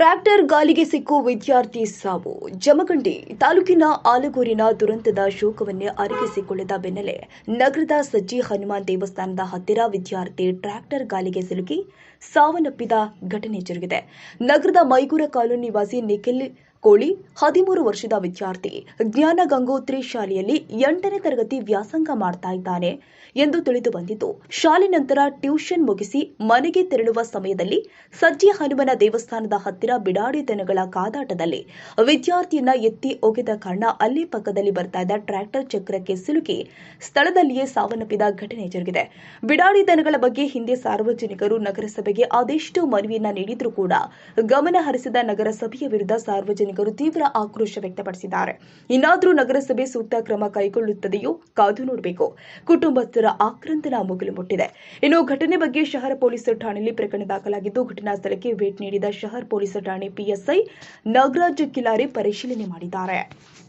Tractor ಗಾಲಿಗೆ ಸಿಕ್ಕು ವಿದ್ಯಾರ್ಥಿ ಸಾವು. ಜಮಖಂಡಿ ತಾಲೂಕಿನ ಆಲಗೂರಿನ ದುರಂತದ ಶೋಕವನ್ನೇ ಅರಗಿಸಿಕೊಳ್ಳದ ಬೆನ್ನಲ್ಲೇ ನಗರದ ಸಜ್ಜಿ ಹನುಮಾನ್ ದೇವಸ್ಥಾನದ ಹತ್ತಿರ ವಿದ್ಯಾರ್ಥಿ ಟ್ರ್ಯಾಕ್ಟರ್ ಗಾಲಿಗೆ ಸಿಲುಕಿ ಸಾವನ್ನಪ್ಪಿದ ಘಟನೆ ಜರುಗಿದೆ. ನಗರದ ಮೈಗೂರ ಕಾಲೋನಿ ನಿವಾಸಿ ನಿಖಿಲ್ ಕೋಳಿ, ಹದಿಮೂರು ವರ್ಷದ ವಿದ್ಯಾರ್ಥಿ ಜ್ಞಾನ ಗಂಗೋತ್ರಿ ಶಾಲೆಯಲ್ಲಿ ಎಂಟನೇ ತರಗತಿ ವ್ಯಾಸಂಗ ಮಾಡ್ತಾ ಇದ್ದಾನೆ. ಎಂದು ತಿಳಿದು ಬಂದಿದ್ದು, ಶಾಲೆ ನಂತರ ಟ್ಯೂಷನ್ ಮುಗಿಸಿ ಮನೆಗೆ ತೆರಳುವ ಸಮಯದಲ್ಲಿ ಸಜ್ಜಿ ಹನುಮನ ದೇವಸ್ಥಾನದ ಹತ್ತಿರ ಬಿಡಾಡಿ ದನಗಳ ಕಾದಾಟದಲ್ಲಿ ವಿದ್ಯಾರ್ಥಿಯನ್ನ ಎತ್ತಿ ಒಗೆದ ಕಾರಣ ಅಲ್ಲಿ ಪಕ್ಕದಲ್ಲಿ ಬರ್ತಾ ಇದ್ದ ಟ್ರ್ಯಾಕ್ಟರ್ ಚಕ್ರಕ್ಕೆ ಸಿಲುಕಿ ಸ್ಥಳದಲ್ಲಿಯೇ ಸಾವನ್ನಪ್ಪಿದ ಘಟನೆ ಜರುಗಿದೆ. ಬಿಡಾಡಿ ದನಗಳ ಬಗ್ಗೆ ಹಿಂದೆ ಸಾರ್ವಜನಿಕರು ನಗರಸಭೆಗೆ ಅದೆಷ್ಟು ಮನವಿಯನ್ನ ನೀಡಿದ್ರೂ ಕೂಡ ಗಮನ ಹರಿಸಿದ ನಗರಸಭೆಯ ವಿರುದ್ಧ ಸಾರ್ವಜನಿಕರು ತೀವ್ರ ಆಕ್ರೋಶ ವ್ಯಕ್ತಪಡಿಸಿದ್ದಾರೆ. ಇನ್ನಾದರೂ ನಗರಸಭೆ ಸೂಕ್ತ ಕ್ರಮ ಕೈಗೊಳ್ಳುತ್ತದೆಯೋ ಕಾದು ನೋಡಬೇಕು. ಕುಟುಂಬಸ್ಥರ ಆಕ್ರಂದನ ಮುಗಿಲು ಮುಟ್ಟಿದೆ. ಇನ್ನು ಘಟನೆ ಬಗ್ಗೆ ಶಹರ ಪೊಲೀಸ್ ಠಾಣೆಯಲ್ಲಿ ಪ್ರಕರಣ ದಾಖಲಾಗಿದ್ದು, ಘಟನಾ ಸ್ಥಳಕ್ಕೆ ಭೇಟಿ ನೀಡಿದ ಶಹರ್ ಪೊಲೀಸ್ ಠಾಣೆ ಪಿಎಸ್ಐ ನಾಗರಾಜ್ ಕಿಲಾರಿ ಪರಿಶೀಲನೆ ಮಾಡಿದ್ದಾರೆ.